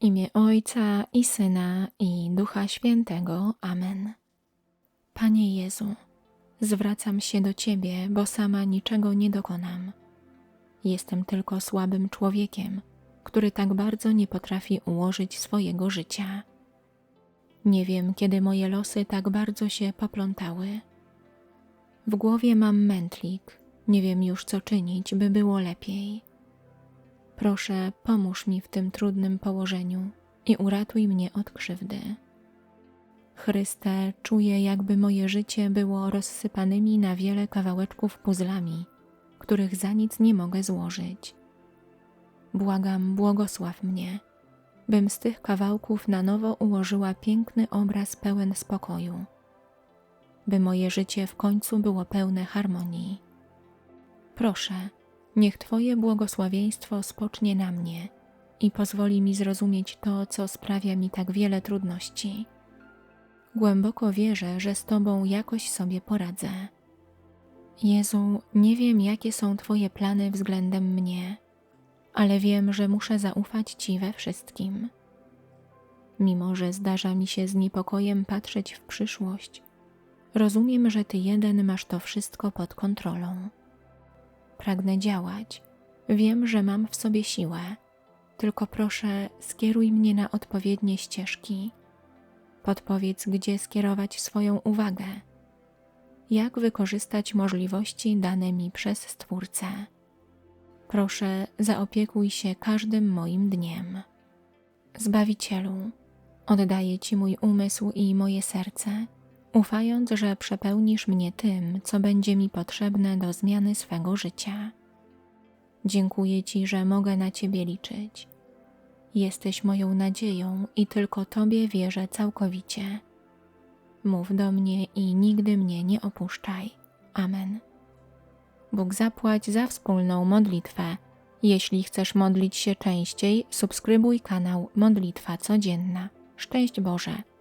W imię Ojca i Syna i Ducha Świętego. Amen. Panie Jezu, zwracam się do Ciebie, bo sama niczego nie dokonam. Jestem tylko słabym człowiekiem, który tak bardzo nie potrafi ułożyć swojego życia. Nie wiem, kiedy moje losy tak bardzo się poplątały. W głowie mam mętlik, nie wiem już co czynić, by było lepiej. Proszę, pomóż mi w tym trudnym położeniu i uratuj mnie od krzywdy. Chryste, czuję, jakby moje życie było rozsypanymi na wiele kawałeczków puzzlami, których za nic nie mogę złożyć. Błagam, błogosław mnie, bym z tych kawałków na nowo ułożyła piękny obraz pełen spokoju, by moje życie w końcu było pełne harmonii. Proszę, niech Twoje błogosławieństwo spocznie na mnie i pozwoli mi zrozumieć to, co sprawia mi tak wiele trudności. Głęboko wierzę, że z Tobą jakoś sobie poradzę. Jezu, nie wiem, jakie są Twoje plany względem mnie, ale wiem, że muszę zaufać Ci we wszystkim. Mimo, że zdarza mi się z niepokojem patrzeć w przyszłość, rozumiem, że Ty jeden masz to wszystko pod kontrolą. Pragnę działać. Wiem, że mam w sobie siłę. Tylko proszę, skieruj mnie na odpowiednie ścieżki. Podpowiedz, gdzie skierować swoją uwagę. Jak wykorzystać możliwości dane mi przez Stwórcę. Proszę, zaopiekuj się każdym moim dniem. Zbawicielu, oddaję Ci mój umysł i moje serce, ufając, że przepełnisz mnie tym, co będzie mi potrzebne do zmiany swego życia. Dziękuję Ci, że mogę na Ciebie liczyć. Jesteś moją nadzieją i tylko Tobie wierzę całkowicie. Mów do mnie i nigdy mnie nie opuszczaj. Amen. Bóg zapłać za wspólną modlitwę. Jeśli chcesz modlić się częściej, subskrybuj kanał Modlitwa Codzienna. Szczęść Boże!